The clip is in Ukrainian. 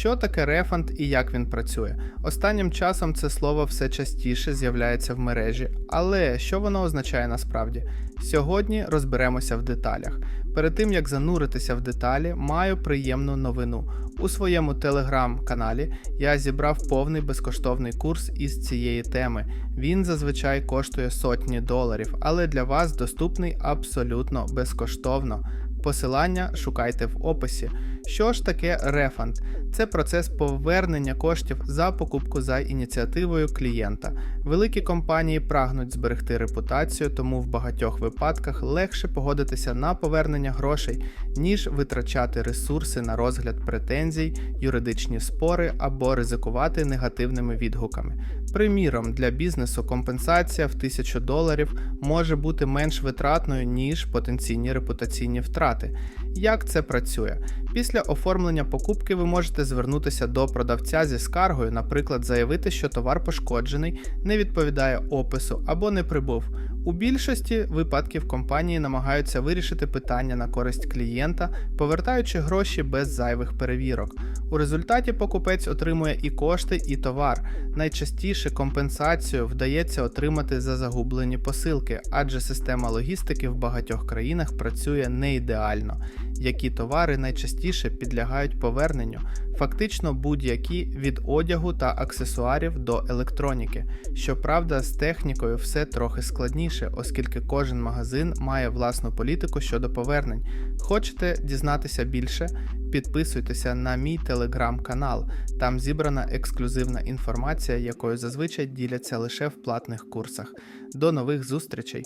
Що таке рефанд і як він працює? Останнім часом це слово все частіше з'являється в мережі, але що воно означає насправді? Сьогодні розберемося в деталях. Перед тим як зануритися в деталі, маю приємну новину. У своєму телеграм-каналі я зібрав повний безкоштовний курс із цієї теми. Він зазвичай коштує сотні доларів, але для вас доступний абсолютно безкоштовно. Посилання шукайте в описі. Що ж таке рефанд? Це процес повернення коштів за покупку за ініціативою клієнта. Великі компанії прагнуть зберегти репутацію, тому в багатьох випадках легше погодитися на повернення грошей, ніж витрачати ресурси на розгляд претензій, юридичні спори або ризикувати негативними відгуками. Приміром, для бізнесу компенсація в 1000 доларів може бути менш витратною, ніж потенційні репутаційні втрати. Як це працює? Після оформлення покупки ви можете звернутися до продавця зі скаргою, наприклад, заявити, що товар пошкоджений, не відповідає опису або не прибув. У більшості випадків компанії намагаються вирішити питання на користь клієнта, повертаючи гроші без зайвих перевірок. У результаті покупець отримує і кошти, і товар. Найчастіше компенсацію вдається отримати за загублені посилки, адже система логістики в багатьох країнах працює не ідеально. Які товари найчастіше підлягають поверненню, фактично будь-які від одягу та аксесуарів до електроніки. Щоправда, з технікою все трохи складніше, оскільки кожен магазин має власну політику щодо повернень. Хочете дізнатися більше? Підписуйтеся на мій телеграм-канал. Там зібрана ексклюзивна інформація, якою зазвичай діляться лише в платних курсах. До нових зустрічей!